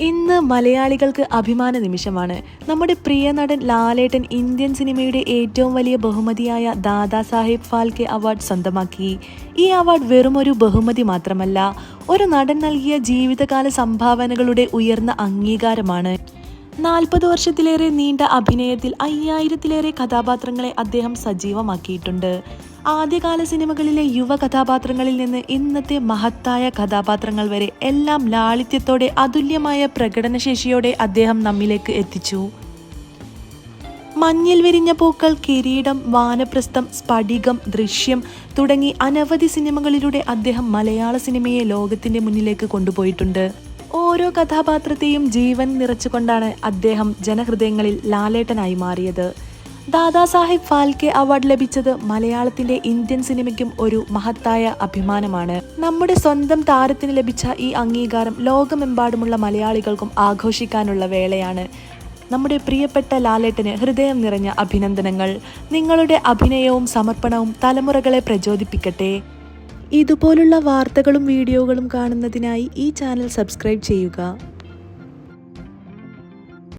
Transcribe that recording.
ഇന്ന് മലയാളികൾക്ക് അഭിമാന നിമിഷമാണ്. നമ്മുടെ പ്രിയ നടൻ ലാലേട്ടൻ ഇന്ത്യൻ സിനിമയുടെ ഏറ്റവും വലിയ ബഹുമതിയായ ദാദാ സാഹിബ് ഫാൽക്കെ അവാർഡ് സ്വന്തമാക്കി. ഈ അവാർഡ് വെറുമൊരു ബഹുമതി മാത്രമല്ല ഒരു നടൻ നൽകിയ ജീവിതകാല സംഭാവനകളുടെ ഉയർന്ന അംഗീകാരമാണ്. നാൽപ്പത് വർഷത്തിലേറെ നീണ്ട അഭിനയത്തിൽ അയ്യായിരത്തിലേറെ കഥാപാത്രങ്ങളെ അദ്ദേഹം സജീവമാക്കിയിട്ടുണ്ട്. ആദ്യകാല സിനിമകളിലെ യുവ കഥാപാത്രങ്ങളിൽ നിന്ന് ഇന്നത്തെ മഹത്തായ കഥാപാത്രങ്ങൾ വരെ എല്ലാം ലാളിത്യത്തോടെ അതുല്യമായ പ്രകടനശേഷിയോടെ അദ്ദേഹം നമ്മിലേക്ക് എത്തിച്ചു. മഞ്ഞിൽ വിരിഞ്ഞ പൂക്കൾ കിരീടം വാനപ്രസ്ഥം സ്ഫടികം ദൃശ്യം തുടങ്ങി അനവധി സിനിമകളിലൂടെ അദ്ദേഹം മലയാള സിനിമയെ ലോകത്തിന്റെ മുന്നിലേക്ക് കൊണ്ടുപോയിട്ടുണ്ട്. ഓരോ കഥാപാത്രത്തെയും ജീവൻ നിറച്ചുകൊണ്ടാണ് അദ്ദേഹം ജനഹൃദയങ്ങളിൽ ലാലേട്ടനായി മാറിയത്. ദാദാസാഹിബ് ഫാൽക്കെ അവാർഡ് ലഭിച്ചത് മലയാളത്തിന്റെ ഇന്ത്യൻ സിനിമയ്ക്കും ഒരു മഹത്തായ അഭിമാനമാണ്. നമ്മുടെ സ്വന്തം താരത്തിന് ലഭിച്ച ഈ അംഗീകാരം ലോകമെമ്പാടുമുള്ള മലയാളികൾക്കും ആഘോഷിക്കാനുള്ള വേളയാണ്. നമ്മുടെ പ്രിയപ്പെട്ട ലാലേട്ടന് ഹൃദയം നിറഞ്ഞ അഭിനന്ദനങ്ങൾ. നിങ്ങളുടെ അഭിനയവും സമർപ്പണവും തലമുറകളെ പ്രചോദിപ്പിക്കട്ടെ. ഇതുപോലുള്ള വാർത്തകളും വീഡിയോകളും കാണുന്നതിനായി ഈ ചാനൽ സബ്സ്ക്രൈബ് ചെയ്യുക.